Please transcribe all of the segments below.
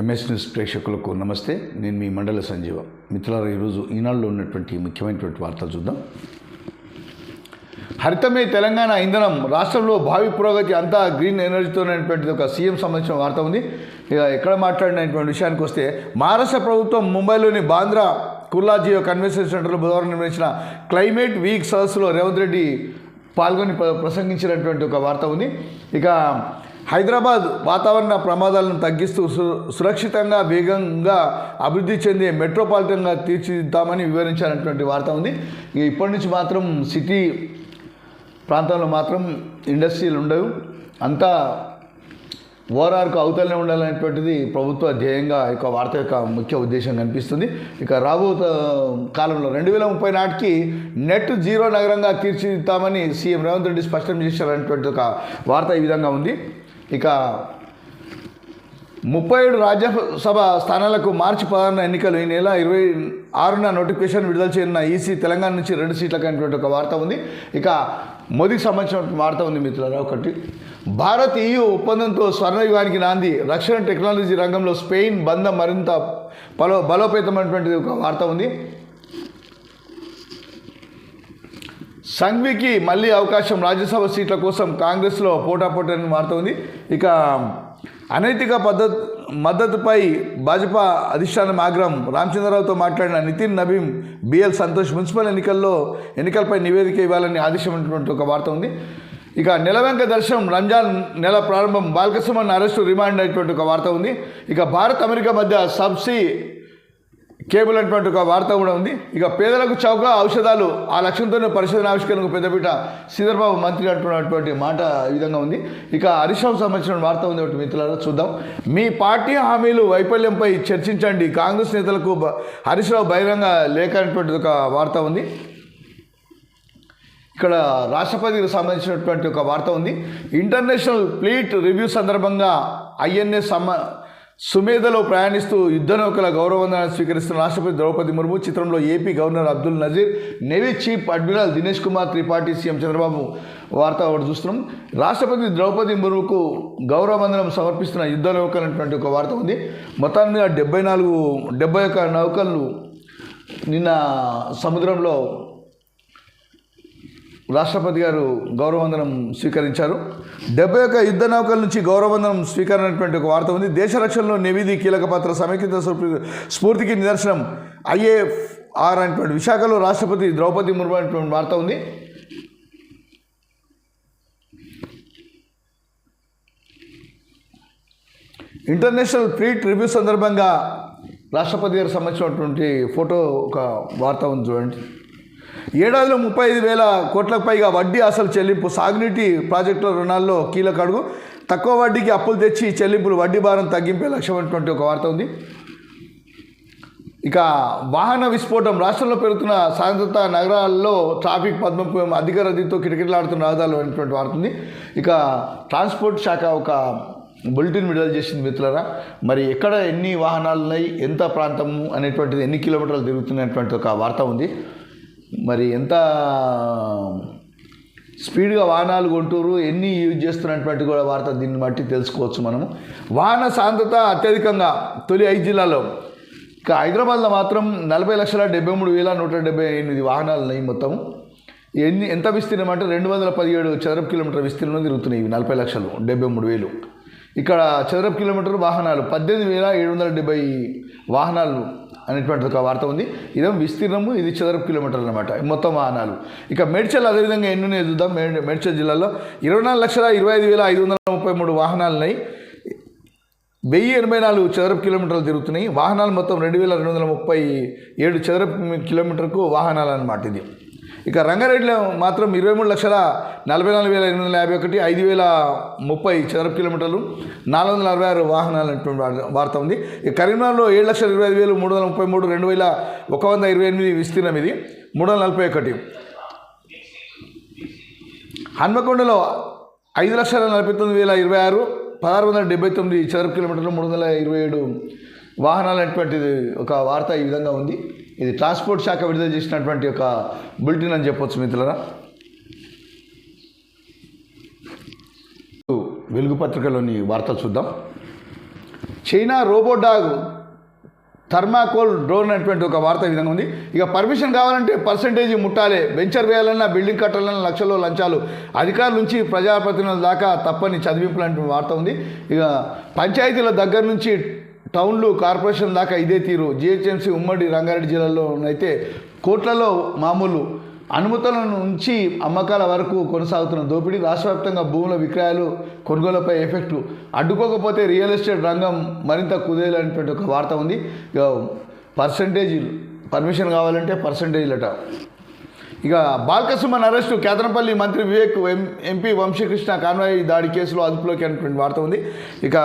MS news ప్రేక్షకులకు నమస్తే. నేను మీ మండల సంజీవ. మిత్రులారా ఈరోజు ఈనాడులో ఉన్నటువంటి ముఖ్యమైనటువంటి వార్తలు చూద్దాం. హరితమే తెలంగాణ ఇంధనం. రాష్ట్రంలో భావి పురోగతి అంతా గ్రీన్ ఎనర్జీతోనేటువంటిది ఒక సీఎం సంబంధించిన వార్త ఉంది. ఇక ఎక్కడ మాట్లాడినటువంటి విషయానికి వస్తే మహారాష్ట్ర ప్రభుత్వం ముంబైలోని బాంద్రా కుర్లా జియో కన్వెన్షన్ సెంటర్లో బుధవారం నిర్వహించిన క్లైమేట్ వీక్ సదస్సులో రేవంత్ రెడ్డి పాల్గొని ప్రసంగించినటువంటి ఒక వార్త ఉంది. ఇక హైదరాబాద్ వాతావరణ ప్రమాదాలను తగ్గిస్తూ సు సురక్షితంగా వేగంగా అభివృద్ధి చెందే మెట్రోపాలిటన్గా తీర్చిదిద్దామని వివరించారన్నటువంటి వార్త ఉంది. ఇప్పటి నుంచి మాత్రం సిటీ ప్రాంతంలో మాత్రం ఇండస్ట్రీలు ఉండవు. అంతా ఓఆర్ఆర్కు అవతలనే ఉండాలనేటువంటిది ప్రభుత్వ ధ్యేయంగా యొక్క వార్త యొక్క ముఖ్య ఉద్దేశం కనిపిస్తుంది. ఇక రాబో కాలంలో రెండు వేల ముప్పై నాటికి నెట్ జీరో నగరంగా తీర్చిదిద్దామని సీఎం రేవంత్ రెడ్డి స్పష్టం చేశారనేటువంటి ఒక వార్త ఈ విధంగా ఉంది. ఇక ముప్పై ఏడు రాజ్యసభ స్థానాలకు మార్చి పదహారున ఎన్నికలు. ఈ నెల ఇరవై ఆరున నోటిఫికేషన్ విడుదల చేయనున్న ఈసీ తెలంగాణ నుంచి రెండు సీట్లకు అయినటువంటి ఒక వార్త ఉంది. ఇక మోదీకి సంబంధించిన వార్త ఉంది మిత్రులారా ఒకటి. భారత్ ఈయు ఒప్పందంతో స్వర్ణయుగానికి నాంది. రక్షణ టెక్నాలజీ రంగంలో స్పెయిన్ బంధం మరింత బలో బలోపేతమైనటువంటి ఒక వార్త ఉంది. సంఘ్వికి మళ్ళీ అవకాశం రాజ్యసభ సీట్ల కోసం కాంగ్రెస్లో పోటాపోటీ వార్త ఉంది. ఇక అనైతిక పద్ధతి మద్దతుపై భాజపా అధిష్టానం ఆగ్రహం. రామచంద్రరావుతో మాట్లాడిన నితిన్ నబీం బిఎల్ సంతోష్ మున్సిపల్ ఎన్నికల్లో ఎన్నికలపై నివేదిక ఇవ్వాలని ఆదేశమైనటువంటి ఒక వార్త ఉంది. ఇక నెలవెంక దర్శనం రంజాన్ నెల ప్రారంభం బాలకృష్ణ అరెస్టు రిమాండ్ అయినటువంటి ఒక వార్త ఉంది. ఇక భారత్ అమెరికా మధ్య సబ్సీ కేబుల్ అనేటువంటి ఒక వార్త కూడా ఉంది. ఇక పేదలకు చౌక ఔషధాలు ఆ లక్ష్యంతోనే పరిశోధన ఆవిష్కరణకు పెద్దపీట శ్రీధర్బాబు మంత్రి అంటున్నటువంటి మాట ఈ విధంగా ఉంది. ఇక హరీష్రావు సంబంధించిన వార్త ఉంది ఒకటి మిత్రులారా చూద్దాం. మీ పార్టీ హామీలు వైఫల్యంపై చర్చించండి. కాంగ్రెస్ నేతలకు హరీష్రావు బహిరంగ లేఖ అనేటువంటిది ఒక వార్త ఉంది. ఇక్కడ రాష్ట్రపతికి సంబంధించినటువంటి ఒక వార్త ఉంది. ఇంటర్నేషనల్ ఫ్లీట్ రివ్యూ సందర్భంగా ఐఎన్ఎస్ సమ సుమేధలో ప్రయాణిస్తూ యుద్ధ నౌకల గౌరవవందనాన్ని స్వీకరిస్తున్న రాష్ట్రపతి ద్రౌపది ముర్ము చిత్రంలో AP governor Abdul Nazeer navy chief admiral Dinesh Kumar Tripathi CM Chandrababu వార్త ఒకటి చూస్తున్నాం. రాష్ట్రపతి ద్రౌపది ముర్ముకు గౌరవవందనం సమర్పిస్తున్న యుద్ధ నౌకలు అనేటువంటి ఒక వార్త ఉంది. మొత్తాన్ని మీద డెబ్బై నాలుగు డెబ్బై ఒక్క నౌకలు నిన్న సముద్రంలో రాష్ట్రపతి గారు గౌరవవందనం స్వీకరించారు. డెబ్బై ఒక యుద్ధ నౌకల నుంచి గౌరవవందనం స్వీకరణ అనేటువంటి ఒక వార్త ఉంది. దేశ రక్షణలో నివిధి కీలక పాత్ర సమైక్యత స్ఫూర్తికి నిదర్శనం ఐఏఆర్ అనేటువంటి విశాఖలో రాష్ట్రపతి ద్రౌపది ముర్ము అనేటువంటి వార్త ఉంది. ఇంటర్నేషనల్ ప్రీట్ రివ్యూ సందర్భంగా రాష్ట్రపతి గారికి సంబంధించినటువంటి ఫోటో ఒక వార్త ఉంది చూడండి. ఏడాదిలో ముప్పై ఐదు వేల కోట్లకు పైగా వడ్డీ అసలు చెల్లింపు. సాగునీటి ప్రాజెక్టుల రుణాల్లో కీలక అడుగు. తక్కువ వడ్డీకి అప్పులు తెచ్చి చెల్లింపులు వడ్డీ భారం తగ్గింపే లక్ష్యమైనటువంటి ఒక వార్త ఉంది. ఇక వాహన విస్ఫోటం. రాష్ట్రంలో పెరుగుతున్న సాంద్రత నగరాల్లో ట్రాఫిక్ పద్మం అధిక రద్దీతో కిటకిటలాడుతున్న రహదారులు అనేటువంటి వార్త ఉంది. ఇక ట్రాన్స్పోర్ట్ శాఖ ఒక బులెటిన్ విడుదల చేసింది మిత్రులరా. మరి ఎక్కడ ఎన్ని వాహనాలు ఉన్నాయి ఎంత ప్రాంతము? అనేటువంటిది ఎన్ని కిలోమీటర్లు తిరుగుతున్నటువంటి ఒక వార్త ఉంది. మరి ఎంత స్పీడ్గా వాహనాలు కొంటూరు ఎన్ని యూజ్ చేస్తున్నటువంటి కూడా వార్త దీన్ని బట్టి తెలుసుకోవచ్చు మనము. వాహన సాంద్రత అత్యధికంగా తొలి ఐదు జిల్లాలో ఇక హైదరాబాద్లో మాత్రం నలభై లక్షల డెబ్బై మూడు వేల నూట డెబ్బై ఎనిమిది వాహనాలు ఉన్నాయి మొత్తం. ఎన్ని ఎంత విస్తీర్ణం అంటే రెండు వందల పదిహేడు చదరపు కిలోమీటర్ విస్తీర్ణం తిరుగుతున్నాయి ఇవి నలభై లక్షలు డెబ్బై మూడు వేలు. ఇక్కడ చదరపు కిలోమీటర్ వాహనాలు పద్దెనిమిది వేల ఏడు వందల డెబ్బై వాహనాలు అనేటువంటి ఒక వార్త ఉంది. ఇదేమో విస్తీర్ణము ఇది చదరపు కిలోమీటర్లు అనమాట మొత్తం వాహనాలు. ఇక మేడ్చల్ అదేవిధంగా ఎన్ని ఉన్నాయి చూద్దాం. మే- మేడ్చల్ జిల్లాలో ఇరవై నాలుగు లక్షల ఇరవై ఐదు వేల ఐదు వందల ముప్పై మూడు వాహనాలు ఉన్నాయి వెయ్యి ఎనభై నాలుగు చదరపు కిలోమీటర్లు తిరుగుతున్నాయి. వాహనాలు మొత్తం రెండు వేల రెండు వందల ముప్పై ఏడు చదరపు కిలోమీటర్కు వాహనాలు అన్నమాట ఇది. ఇక రంగారెడ్డిలో మాత్రం ఇరవై మూడు లక్షల నలభై నాలుగు వేల ఎనిమిది వందల యాభై ఒకటి ఐదు వేల ముప్పై చదరపు కిలోమీటర్లు నాలుగు వందల అరవై ఆరు వాహనాలు అనేటువంటి వార్త- వార్త ఉంది. ఇక కరీంనగర్లో ఏడు లక్షల ఇరవై ఐదు వేలు మూడు వందల ముప్పై మూడు రెండు వేల ఒక వంద ఇరవై ఎనిమిది విస్తీర్ణం ఇది. మూడు వందల నలభై ఒకటి. హన్మకొండలో ఐదు లక్షల నలభై తొమ్మిది వేల ఇరవై ఆరు పదహారు వందల డెబ్బై తొమ్మిది చదరపు కిలోమీటర్లు మూడు వందల ఇరవై ఏడు వాహనాలు అనేటువంటిది ఒక వార్త ఈ విధంగా ఉంది. ఇది ట్రాన్స్పోర్ట్ శాఖ విడుదల చేసినటువంటి ఒక బులెటిన్ అని చెప్పొచ్చు మిత్రులరా. వెలుగు పత్రికలోని వార్తలు చూద్దాం. చైనా రోబోడాగ్ థర్మాకోల్ డ్రోన్ అనేటువంటి ఒక వార్త విధంగా ఉంది. ఇక పర్మిషన్ కావాలంటే పర్సంటేజ్ ముట్టాలి. వెంచర్ వేయాలన్నా బిల్డింగ్ కట్టాలన్నా లక్షల్లో లంచాలు. అధికారుల నుంచి ప్రజాప్రతినిధుల దాకా తప్పని చదివింపులు అనేటువంటి వార్త ఉంది. ఇక పంచాయతీల దగ్గర నుంచి టౌన్లు కార్పొరేషన్ దాకా ఇదే తీరు. జిహెచ్ఎంసీ ఉమ్మడి రంగారెడ్డి జిల్లాలో అయితే కోట్లలో మామూలు అనుమతుల నుంచి అమ్మకాల వరకు కొనసాగుతున్న దోపిడీ రాష్ట్ర వ్యాప్తంగా భూముల విక్రయాలు కొనుగోలుపై ఎఫెక్ట్ అడ్డుకోకపోతే రియల్ ఎస్టేట్ రంగం మరింత కుదేలనేటువంటి ఒక వార్త ఉంది. ఇక పర్సంటేజీలు పర్మిషన్ కావాలంటే పర్సంటేజీలట. ఇక బాల్కసుమన్ అరెస్టు కేతనపల్లి మంత్రి వివేక్ ఎం ఎంపీ వంశీకృష్ణ కాన్వాయ్ దాడి కేసులో అదుపులోకి అనేటువంటి వార్త ఉంది. ఇక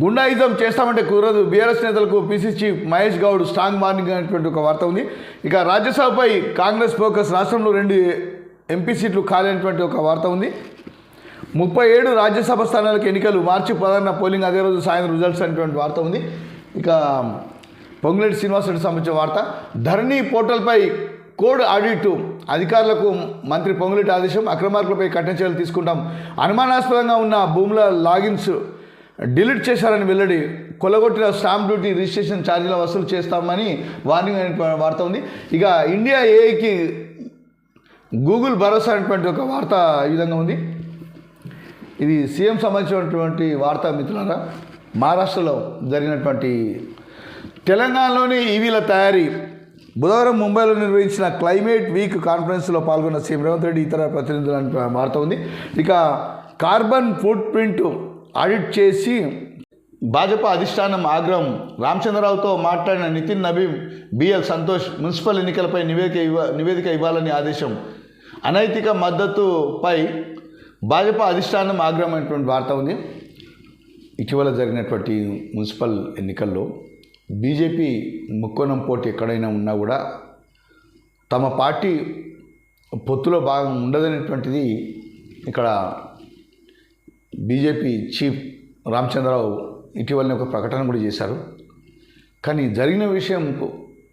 గుండాయిజం చేస్తామంటే కుదరదు బీఆర్ఎస్ నేతలకు PCC chief Mahesh Goud strong warning అనేటువంటి ఒక వార్త ఉంది. ఇక రాజ్యసభపై కాంగ్రెస్ ఫోకస్ రాష్ట్రంలో రెండు ఎంపీ సీట్లు ఖాళీ ఒక వార్త ఉంది. ముప్పై ఏడు రాజ్యసభ స్థానాలకు ఎన్నికలు మార్చి పదహారున పోలింగ్ అదే రోజు సాయంత్రం రిజల్ట్స్ అనేటువంటి వార్త ఉంది. ఇక పొంగులేటి శ్రీనివాసరెడ్డి సంబంధించిన వార్త. ధరణి పోర్టల్పై కోడ్ ఆడిట్ అధికారులకు మంత్రి పొంగులేటి ఆదేశం అక్రమార్కులపై కఠిన చర్యలు తీసుకుంటాం. అనుమానాస్పదంగా ఉన్న భూముల లాగిన్స్ డిలీట్ చేశారని వెల్లడి కొలగొట్టిన స్టాంప్ డ్యూటీ రిజిస్ట్రేషన్ ఛార్జీల వసూలు చేస్తామని వార్నింగ్ అనే వార్త ఉంది. ఇక ఇండియా ఏఐకి గూగుల్ భరోసా అనేటువంటి ఒక వార్త ఈ విధంగా ఉంది. ఇది సీఎం సంబంధించినటువంటి వార్త మిత్రులారా. మహారాష్ట్రలో జరిగినటువంటి తెలంగాణలోని ఈవీల తయారీ బుధవారం ముంబైలో నిర్వహించిన క్లైమేట్ వీక్ కాన్ఫరెన్స్లో పాల్గొన్న సీఎం రేవంత్ రెడ్డి ఇతర ప్రతినిధుల వార్త ఉంది. ఇక కార్బన్ ఫుట్ ప్రింట్ ఆడిట్ చేసి భాజపా అధిష్టానం ఆగ్రహం. రామచంద్రరావుతో మాట్లాడిన Nitin Nabin B L Santhosh municipal ఎన్నికలపై నివేదిక ఇవ్వ నివేదిక ఇవ్వాలని ఆదేశం. అనైతిక మద్దతుపై భాజపా అధిష్టానం ఆగ్రహమైనటువంటి వార్త ఉంది. ఇటీవల జరిగినటువంటి మున్సిపల్ ఎన్నికల్లో బీజేపీ ముక్కోణం పోటీ ఎక్కడైనా ఉన్నా కూడా తమ పార్టీ పొత్తులో భాగం ఉండదనేటువంటిది ఇక్కడ బీజేపీ చీఫ్ రామచంద్రరావు ఇటీవలనే ఒక ప్రకటన కూడా చేశారు. కానీ జరిగిన విషయం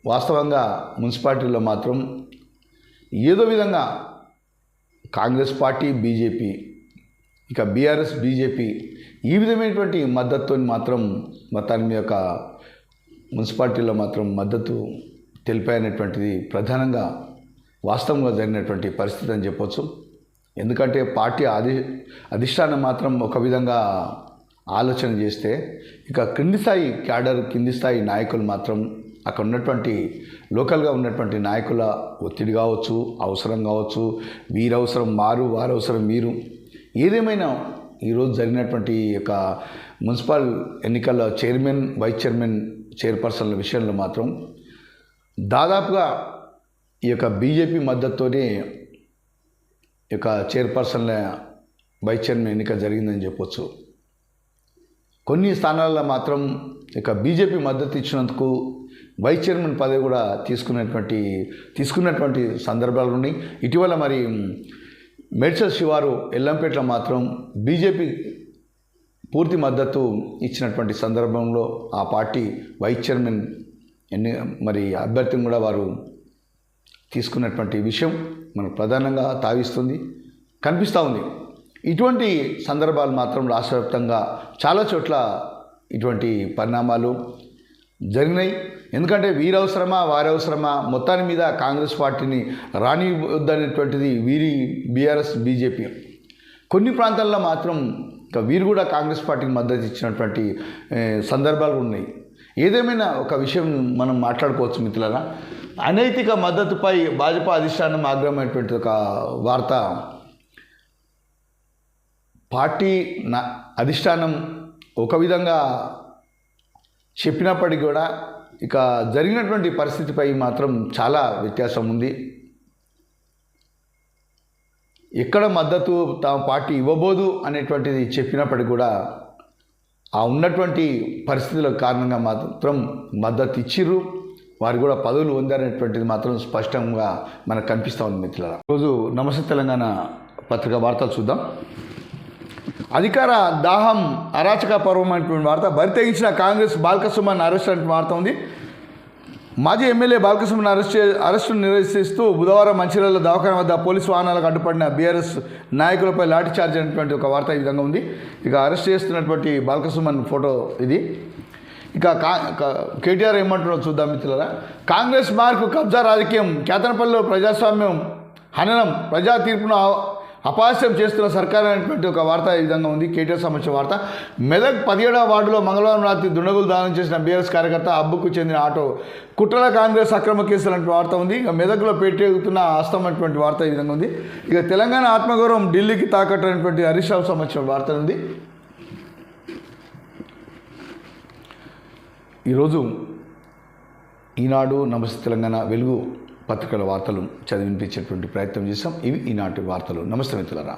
వాస్తవంగా మున్సిపాలిటీలో మాత్రం ఏదో విధంగా కాంగ్రెస్ పార్టీ బీజేపీ ఇక బీఆర్ఎస్ బీజేపీ ఈ విధమైనటువంటి మద్దతుతో మాత్రం మొత్తాన్ని యొక్క మున్సిపాలిటీలో మాత్రం మద్దతు తెలిపాయనేటువంటిది ప్రధానంగా వాస్తవంగా జరిగినటువంటి పరిస్థితి అని చెప్పొచ్చు. ఎందుకంటే పార్టీ అధి అధిష్టానం మాత్రం ఒక విధంగా ఆలోచన చేస్తే ఇక కింది స్థాయి క్యాడర్ కింది స్థాయి నాయకులు మాత్రం అక్కడ ఉన్నటువంటి లోకల్గా ఉన్నటువంటి నాయకుల ఒత్తిడి కావచ్చు అవసరం కావచ్చు వీరవసరం మారు వారవసరం మీరు. ఏదేమైనా ఈరోజు జరిగినటువంటి యొక్క మున్సిపల్ ఎన్నికల చైర్మన్ వైస్ చైర్మన్ చైర్పర్సన్ల విషయంలో మాత్రం దాదాపుగా ఈ యొక్క బీజేపీ మద్దతుతోనే యొక్క చైర్పర్సన్ల వైస్ చైర్మన్ ఎన్నిక జరిగిందని చెప్పొచ్చు. కొన్ని స్థానాల్లో మాత్రం ఇక బీజేపీ మద్దతు ఇచ్చినందుకు వైస్ చైర్మన్ పదవి కూడా తీసుకున్నటువంటి తీసుకున్నటువంటి సందర్భాలు ఉన్నాయి. ఇటీవల మరి మెడ్సల్ శివారు ఎల్లంపేటలో మాత్రం బీజేపీ పూర్తి మద్దతు ఇచ్చినటువంటి సందర్భంలో ఆ పార్టీ వైస్ చైర్మన్ ఎన్ని మరి అభ్యర్థిని కూడా వారు తీసుకున్నటువంటి విషయం మనకు ప్రధానంగా తావిస్తుంది కనిపిస్తూ ఉంది. ఇటువంటి సందర్భాలు మాత్రం రాష్ట్ర వ్యాప్తంగా చాలా చోట్ల ఇటువంటి పరిణామాలు జరిగినాయి. ఎందుకంటే వీరవసరమా వారవసరమా మొత్తాన్ని మీద కాంగ్రెస్ పార్టీని రానివద్దనేటువంటిది వీరి బీఆర్ఎస్ బీజేపీ. కొన్ని ప్రాంతాల్లో మాత్రం ఇంకా వీరు కూడా కాంగ్రెస్ పార్టీకి మద్దతు ఇచ్చినటువంటి సందర్భాలు ఉన్నాయి. ఏదేమైనా ఒక విషయం మనం మాట్లాడుకోవచ్చు మిత్రులారా. అనైతిక మద్దతుపై భాజపా అధిష్టానం ఆగ్రహమైనటువంటి ఒక వార్త. పార్టీ నా అధిష్టానం ఒక విధంగా చెప్పినప్పటికీ కూడా ఇక జరిగినటువంటి పరిస్థితిపై మాత్రం చాలా వ్యత్యాసం ఉంది. ఎక్కడ మద్దతు తమ పార్టీ ఇవ్వబోదు అనేటువంటిది చెప్పినప్పటికీ కూడా ఆ ఉన్నటువంటి పరిస్థితుల కారణంగా మాత్రం మద్దతు ఇచ్చిర్రు. వారు కూడా పదవులు పొందారనేటువంటిది మాత్రం స్పష్టంగా మనకు కనిపిస్తూ ఉంది మిత్రుల రోజు నమస్తే తెలంగాణ పత్రిక వార్తలు చూద్దాం. అధికార దాహం అరాచక పర్వం అనేటువంటి వార్త బరితెగించిన కాంగ్రెస్ బాల్కసుమన్ అరెస్ట్ అనే వార్త ఉంది. మాజీ ఎమ్మెల్యే బాలకృష్ణను అరెస్ట్ అరెస్టును నిరసిస్తూ బుధవారం మంచిర్యాల దవాఖాన వద్ద పోలీసు వాహనాలకు అడ్డుపడిన బీఆర్ఎస్ నాయకులపై లాఠీ చార్జ్ అనేటువంటి ఒక వార్త ఈ విధంగా ఉంది. ఇక అరెస్ట్ చేస్తున్నటువంటి బాలకృష్ణ ఫోటో ఇది. ఇక కా కేటీఆర్ ఏమంటున్నారో చూద్దాం మిత్రులరా. కాంగ్రెస్ మార్కు కబ్జా రాజకీయం కేతనపల్లిలో ప్రజాస్వామ్యం హననం ప్రజా తీర్పును అ- అపహాస్యం చేస్తున్న సర్కార్ అనేటువంటి ఒక వార్త ఈ విధంగా ఉంది. కేటీఆర్ సంబంధించిన వార్త. మెదక్ పదిహేడవ వార్డులో మంగళవారం రాత్రి దుండగులు దానం చేసిన బీఆర్ఎస్ కార్యకర్త అబ్బుకు చెందిన ఆటో కుట్రల కాంగ్రెస్ అక్రమ కేసులు అనే వార్త ఉంది. ఇక మెదక్లో పెట్టేగుతున్న హస్తం అనేటువంటి వార్త ఈ విధంగా ఉంది. ఇక తెలంగాణ ఆత్మగౌరవం ఢిల్లీకి తాకట్టు అనేటువంటి హరీష్ రావు సంబంధించిన వార్త ఉంది. ఈరోజు ఈనాడు నమస్తే తెలంగాణ వెలుగు పత్రికల వార్తలు చదివినిపించేటువంటి ప్రయత్నం చేశాం. ఇవి ఈనాటి వార్తలు. నమస్తే మిత్రులరా.